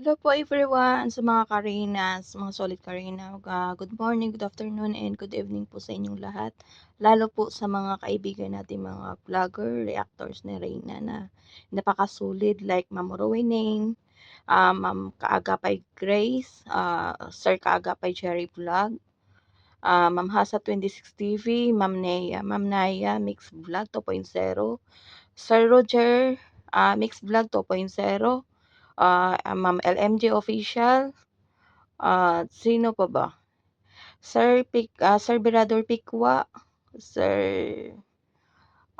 Hello po everyone sa mga Karinas, mga solid Karina. Good morning, good afternoon, and good evening po sa inyong lahat. Lalo po sa mga kaibigan natin mga vlogger, reactors ni Reyna na napakasulit like Ma'am Rowena, ah, Ma'am Kaagapay Grace, ah, Sir Kaagapay Cherry Vlog, ah, Ma'am Hasa 26 TV, Ma'am Nea, Ma'am Naya Mix Vlog 2.0, Sir Roger ah, Mix Vlog 2.0, ah, Ma'am LMG Official, ah, sino pa ba? Sir Pik ah, Sir Berador Pikwa, Sir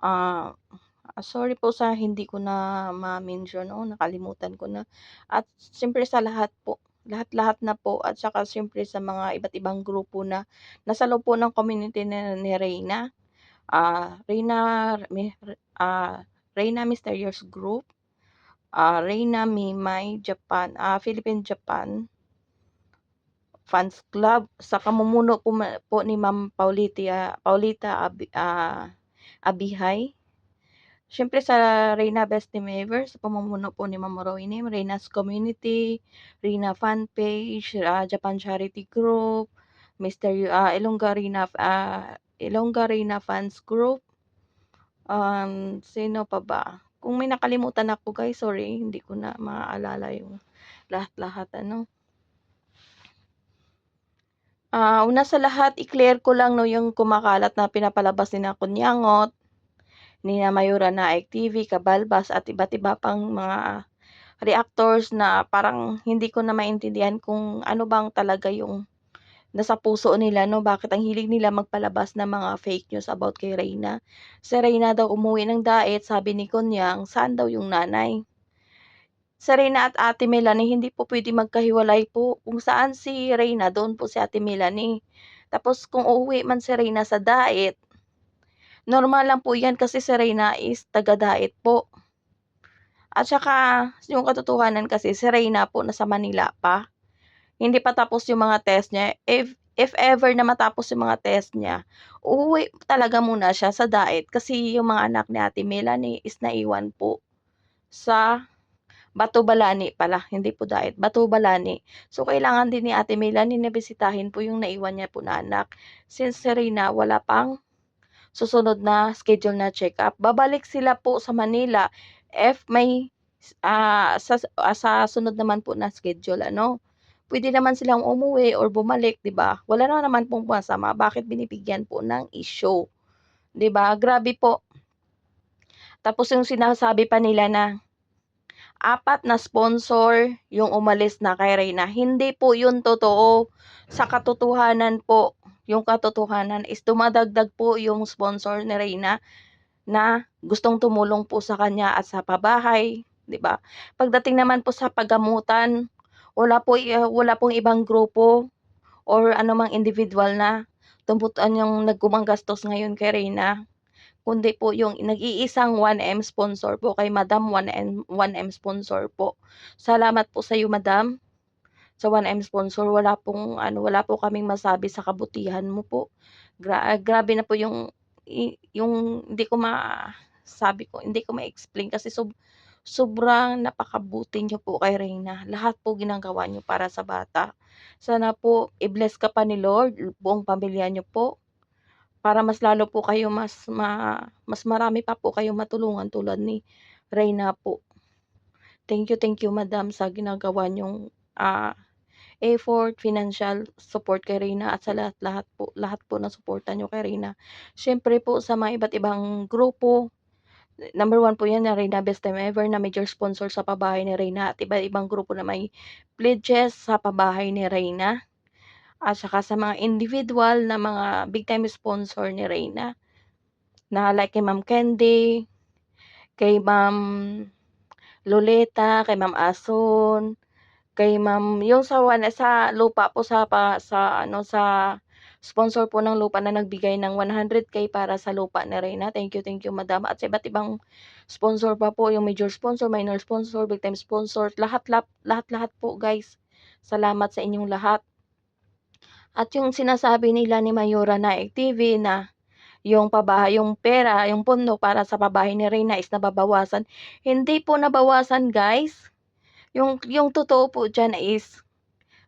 ah, sorry po sa hindi ko na ma-mention 'no, nakalimutan ko na. At siyempre sa lahat po, lahat-lahat na po at saka siyempre sa mga iba't ibang grupo na nasa loob po ng community ni ni Reyna. Ah, Reyna mi ah, Reyna Mysterious Group, ah, Reyna Mimay Japan, ah, Philippine Japan Fans Club, sa pamumuno po po ni Ma'am Paulitia Paulita Abi ah, Abihay. Siyempre sa Reyna Best Team sa pamumuno po ni Ma'am Rowena, Reyna's Community, Reyna Fan Page, ah, Japan Charity Group, Mister ah, Ilongga Reyna ah, Ilongga Reyna Fans Group. Um, sino pa ba? Kung may nakalimutan ako guys, sorry hindi ko na maalala yung lahat-lahat ano. Ah, una sa lahat i-clear ko lang 'no yung kumakalat na pinapalabas nina Kunyangot, nina Mayura Naik TV, Kabalbas at iba't iba pang mga reactors na parang hindi ko na maintindihan kung ano bang talaga yung nasa puso nila 'no, bakit ang hilig nila magpalabas ng mga fake news about kay Reyna. Si Reyna daw umuwi ng Daet sabi ni Kunyang, saan daw yung nanay? Si Reyna at Ate Melanie hindi po puwedeng magkahiwalay po, kung saan si Reyna doon po si Ate Melanie. Tapos kung uuwi man si Reyna sa Daet, normal lang po 'yan kasi si Reyna is taga-Daet po. At saka yung katotohanan kasi si Reyna po nasa Manila pa. Hindi pa tapos yung mga test niya, if if ever na matapos yung mga test niya, uuwi talaga muna siya sa Daet kasi yung mga anak ni Ate Melanie is naiwan po sa Batubalani pala, hindi po Daet, Batubalani. So kailangan din ni Ate Melanie na bisitahin po yung naiwan niya po na anak. Since si Reyna wala pang susunod na schedule na check-up, babalik sila po sa Manila if may ah, sa ah, sa sunod naman po na schedule ano. Puwede naman silang umuwi or bumalik 'di ba? Wala na naman pong masama, bakit binibigyan po ng issue, 'di ba? Grabe po. Tapos yung sinasabi pa nila na apat na sponsor yung umalis na kay Reyna, hindi po yun totoo. Sa katotohanan po, yung katotohanan is dumadagdag po yung sponsor ni Reyna na gustong tumulong po sa kanya at sa pabahay, 'di ba? Pagdating naman po sa paggamutan, wala po i wala pong ibang grupo or anumang individual na tumutuan yung nag gumagastos ngayon kay Reyna. Kundi po yung nag-iisang 1M sponsor po kay Madam 1M 1M sponsor po. Salamat po sa'yo Madam, sa 1M sponsor wala pong ano, wala po kaming masabi sa kabutihan mo po. Gra grabe na po yung yung hindi ko masabi ko, hindi ko ma-explain kasi sob sobrang napakabuti niyo po kay Reyna. Lahat po ginagawa niyo para sa bata. Sana po i-bless ka pa ni Lord, buong pamilya niyo po. Para mas lalo po kayo mas ma mas marami pa po kayong matulungan tulad ni Reyna po. Thank you, thank you Madam sa ginagawa niyong, ah, effort, financial support kay Reyna at sa lahat-lahat po, lahat po ng suporta niyo kay Reyna. Siyempre po sa mga iba't ibang grupo, number 1 po 'yan na Reyna Best Time Ever na major sponsor sa pabahay ni Reyna at iba't ibang grupo na may pledges sa pabahay ni Reyna. At saka sa mga individual na mga big time sponsor ni Reyna. Na like kay Ma'am Candy, kay Ma'am Loleta, kay Ma'am Ason, kay Ma'am yung sa one sa lupa po sa pa sa ano, sa sponsor po ng lupa na nagbigay ng 100K para sa lupa ni Reyna. Thank you, thank you Madam at sa iba't ibang sponsor pa po, yung major sponsor, minor sponsor, big time sponsor, lahat lap lahat-lahat po guys. Salamat sa inyong lahat. At yung sinasabi nila ni Mayura Naik TV na yung pabahay yung pera, yung pondo para sa pabahay ni Reyna is nababawasan, hindi po nabawasan guys. Yung yung totoo po diyan is,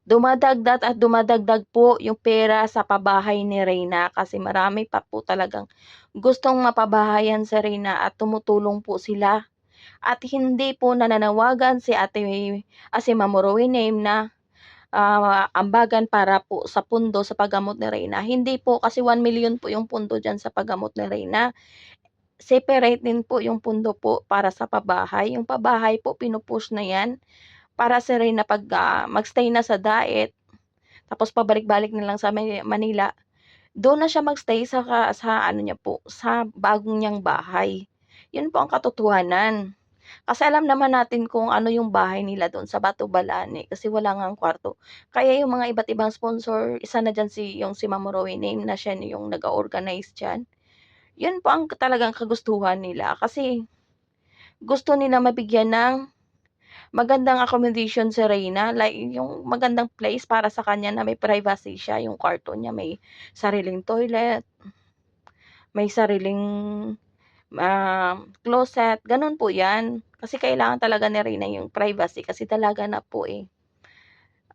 dumadagdag at dumadagdag po yung pera sa pabahay ni Reyna kasi marami pa po talagang gustong mapabahayan si Reyna at tumutulong po sila. At hindi po nananawagan si ate ah, si Ma'am Rowena na, ah, ambagan para po sa pundo sa paggamot ni Reyna, hindi po kasi 1,000,000 po yung pundo diyan sa paggamot ni Reyna. Separate din po yung pundo po para sa pabahay, yung pabahay po pinu-push na yan para si Reyna 'pag, ah, mag-stay na sa Daet, tapos pabalik-balik na lang sa Mani Manila, dun na siya mag-stay sa sa ano niya po, sa bago niyang bahay. Yun po ang katotohanan. Kasi alam naman natin kung ano yung bahay nila dun sa Batubalane kasi wala ngang kwarto. Kaya yung mga iba't ibang sponsor, isa na diyan si yung si Ma'am Rowena na siya yung nag-o-organize diyan. Yun po ang talagang kagustuhan nila kasi gusto nila mabigyan ng magandang accommodation si Reyna, like yung magandang place para sa kanya na may privacy siya, yung kwarto niya may sariling toilet. May sariling, ah, closet, gano'n po 'yan. Kasi kailangan talaga ni Reyna yung privacy kasi dalaga na po, eh.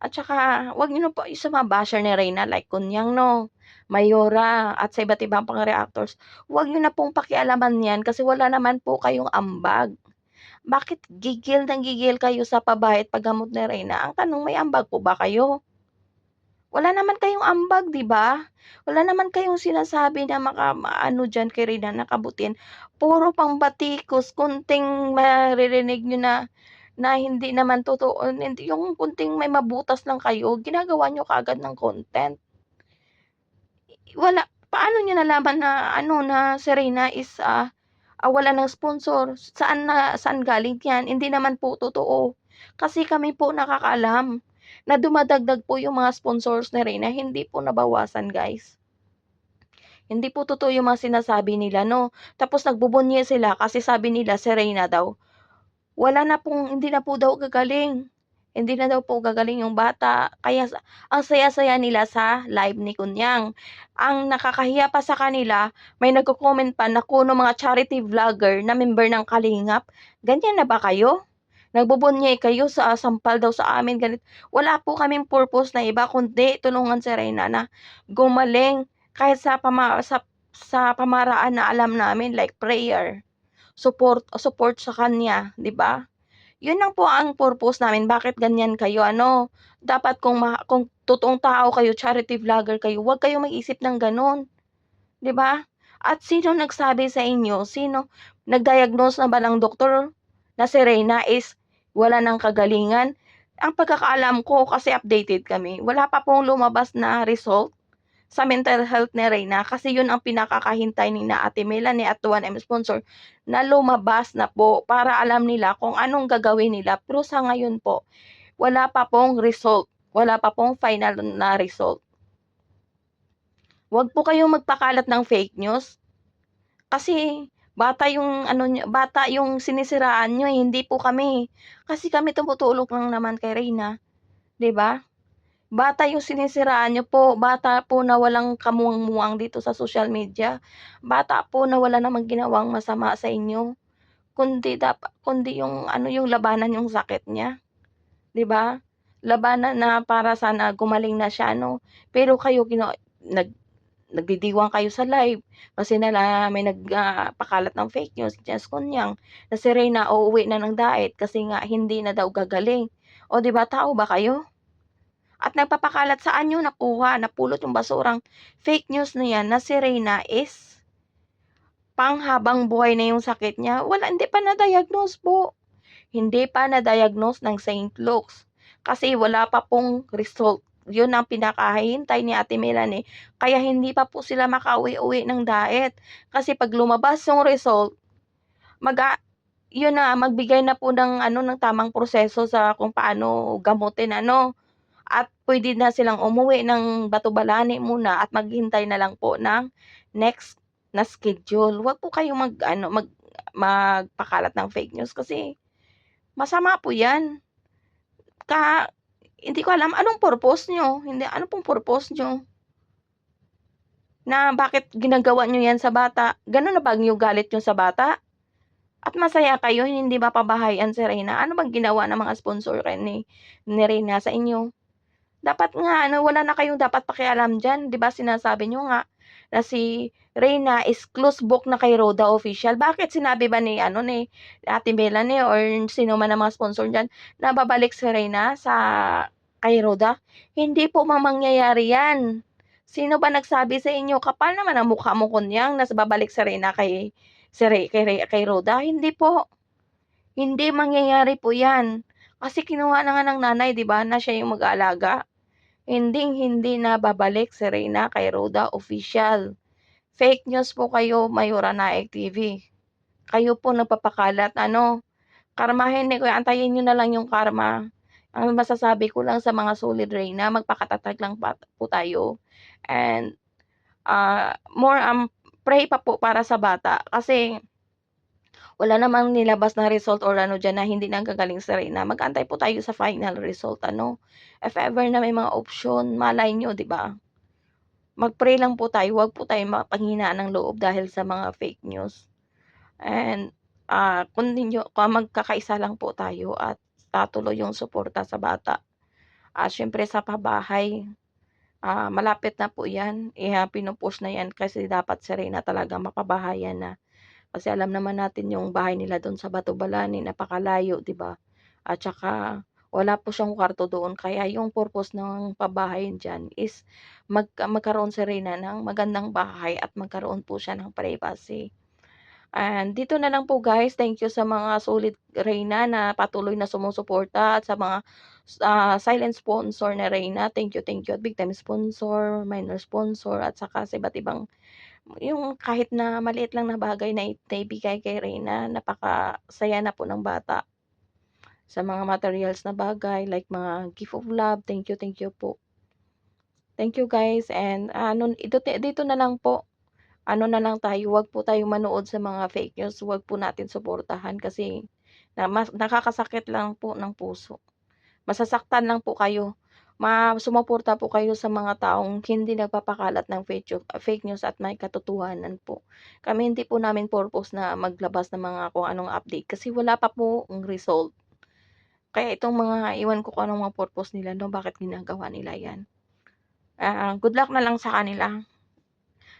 At saka wag niyo po sa mga basher ni Reyna like Kunyang 'no, Mayora at sa iba't ibang pang reactors, wag niyo na pong pakialaman 'yan kasi wala naman po kayong ambag. Bakit gigil ng gigil kayo sa pabahay at paggamot ni Reyna? Ang tanong may ambag po ba kayo? Wala naman kayong ambag 'di ba? Wala naman kayong sinasabi na maka maano diyan kay Reyna na kabutihan, puro pambatikos, konting maririnig niyo na na hindi naman totoo, hindi yung konting may mabutas lang kayo, ginagawa niyo kaagad ng content. Wala paano niyo nalaman na ano, na si Reyna is, ah, wala ng sponsor, saan na saan galing 'yan? Hindi naman po totoo. Kasi kami po nakakaalam na dumadagdag po yung mga sponsors ni Reyna, hindi po nabawasan guys. Hindi po totoo yung mga sinasabi nila 'no, tapos nagbubunyi sila kasi sabi nila si Reyna daw, wala na pong hindi na po daw gagaling. Hindi na daw po gagaling yung bata, kaya ang saya-saya nila sa live ni Kunyang. Ang nakakahiya pa sa kanila, may nagko-comment pa na kuno mga charity vlogger na member ng Kalingap, ganyan na ba kayo? Nagbubunyi kayo sa sampal daw sa amin ganito. Wala po kaming purpose na iba kundi tulungan si Reyna na gumaling kahit sa pama sa sa pamaraan na alam namin like prayer, support support sa kanya, 'di ba? Yun lang po ang purpose namin. Bakit ganyan kayo? Ano, dapat kung ma kung totoong tao kayo, charity vlogger kayo, wag kayong mag-isip ng gano'n, 'di ba? At sino nagsabi sa inyo, sino? Nag-diagnose na ba ng doktor? Na si Reyna is wala ng kagalingan? Ang pagkakaalam ko kasi updated kami, wala pa pong lumabas na result sa mental health ni Reyna kasi yun ang pinakakahintay nina Ate Melanie at 1M sponsor na lumabas na po para alam nila kung anong gagawin nila. Pero sa ngayon po, wala pa pong result, wala pa pong final na result. Wag po kayong magpakalat ng fake news. Kasi bata yung ano bata yung sinisiraan niyo, eh, hindi po kami. Kasi kami tumutulong lang naman kay Reyna, 'di ba? Bata yung sinisiraan niyo po, bata po na walang kamuwang-muwang dito sa social media. Bata po na wala namang ginawang masama sa inyo, kundi dapa kundi yung ano, yung labanan yung sakit niya, 'di ba? Labanan na para sana gumaling na siya 'no, pero kayo gina nag nagdidiwang kayo sa live kasi nala may nag, ah, pakalat ng fake news, Jess Kunyang, na si Reyna uuwi na ng Daet kasi nga hindi na daw gagaling. O 'di ba, tao ba kayo? At nagpapakalat saan niyo nakuha, napulot yung basurang fake news na 'yan na si Reyna is panghabang buhay na yung sakit niya, wala hindi pa na-diagnose po. Hindi pa na-diagnose ng St. Luke's kasi wala pa pong result. Yun ang pinakahihintay ni Ate Melanie, kaya hindi pa po sila makauwi-uwi ng Daet. Kasi 'pag lumabas yung result, mag-a yun na, magbigay na po ng ano, ng tamang proseso sa kung paano gamutin ano, at puwede na silang umuwi ng Batubalane muna at maghintay na lang po ng next na schedule. Wag po kayong mag-ano, mag magpakalat ng fake news kasi masama po 'yan. Ka hindi ko alam anong purpose niyo, hindi ano pong purpose niyo? Na bakit ginagawa niyo 'yan sa bata, gano'n na ba yung galit niyo sa bata? At masaya kayo hindi ba pabahayan si Reyna, ano bang ginawa ng mga sponsor ni ni Reyna sa inyo? Dapat nga ano wala na kayong dapat pakialam diyan, 'di ba sinasabi niyo nga na si Reyna is close book na kay Roda Official, bakit sinabi ba ni ano ni Ate Melanie or sino man ang mga sponsor diyan na babalik si Reyna sa kay Roda? Hindi po ma mangyayari 'yan. Sino ba nagsabi sa inyo? Kapal naman ang mukha mo kunyang nas babalik si Reyna kay si Re kay Re kay Roda, hindi po. Hindi mangyayari po 'yan. Kasi kinuha na nga ng nanay 'di ba na siya yung mag-aalaga. Hinding-hindi na babalik si Reyna kay Roda Official. Fake news po kayo Mayora Naik TV. Kayo po nagpapakalat ano, karmahin ni Kuya antayin niyo na lang yung karma. Ang masasabi ko lang sa mga solid Reyna magpakatatag lang po tayo and, ah, more, um, pray pa po para sa bata kasi wala namang nilabas na result or ano diyan na hindi nanggagaling si Reyna, mag-antay po tayo sa final result ano. If ever na may mga option malay niyo 'di ba? Mag-pray lang po tayo, wag po tayong ma panghinaan ng loob dahil sa mga fake news. And, ah, continue kung magkakaisa lang po tayo at patuloy yung suporta sa bata. At siyempre sa pabahay, ah, malapit na po 'yan, ah, pinu-push na 'yan kasi dapat si Reyna talaga mapabahayan na. Kasi alam naman natin yung bahay nila dun sa Batubalanin napakalayo 'di ba? At saka wala po siyang kwarto doon kaya yung purpose ng pabahayan diyan is magka magkaroon si Reyna ng magandang bahay at magkaroon po siya ng privacy. And dito na lang po guys, thank you sa mga solid Reyna na patuloy na sumusuporta at sa mga, ah, silent sponsor ni Reyna, thank you, thank you at big time sponsor, minor sponsor at saka sa iba't ibang yung kahit na maliit lang na bagay na naibigay kay Reyna napakasaya na po ng bata. Sa mga materials na bagay like mga gift of love, thank you, thank you po. Thank you guys and ano ito dito na lang po. Ano na lang tayo, wag po tayong manood sa mga fake news, wag po natin suportahan kasi na mas nakakasakit lang po ng puso. Masasaktan lang po kayo, ma sumuporta po kayo sa mga taong hindi nagpapakalat ng fake news fake news at may katotohanan po. Kami hindi po namin purpose na maglabas ng mga kung anong update kasi wala pa poong result. Kaya itong mga ewan ko kung anong mga purpose nila 'no, bakit ginagawa nila 'yan. Ah, good luck na lang sa kanila.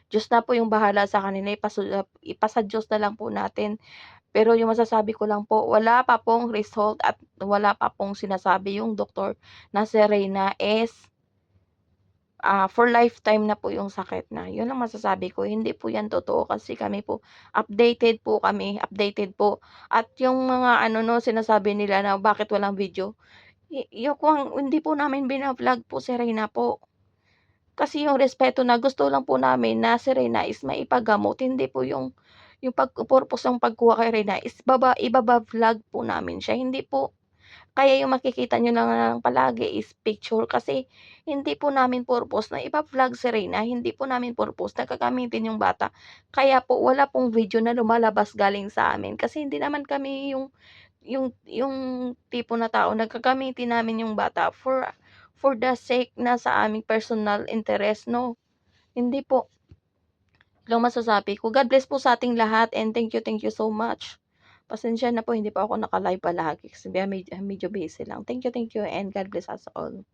Diyos na po yung bahala sa kanila ipasu ipasa Diyos na lang po natin. Pero yung masasabi ko lang po, wala pa pong result at wala pa pong sinasabi yung doktor na si Reyna is ah, for lifetime na po yung sakit na. Yun ang masasabi ko, hindi po yan totoo kasi kami po updated po kami, updated po. At yung mga ano 'no, sinasabi nila na bakit walang video, yung hindi po namin bina-vlog po si Reyna po. Kasi yung respeto na gusto lang po namin na si Reyna is maipagamot, hindi po yung yung pag purpose ng pagkuha kay Reyna is baba ibaba-vlog po namin siya, hindi po. Kaya yung makikita niyo na lang palagi is picture kasi hindi po namin purpose na ipa-vlog si Reyna, hindi po namin purpose na gagamitin yung bata. Kaya po wala pong video na lumalabas galing sa amin kasi hindi naman kami yung yung yung tipo na tao na gagamitin namin yung bata for for the sake na sa aming personal interest 'no, hindi po. Lang masasabi ko. God bless po sa ating lahat and thank you, thank you so much. Pasensya na po hindi po ako naka-live palagi kasi medyo medyo busy lang. Thank you, thank you and God bless us all.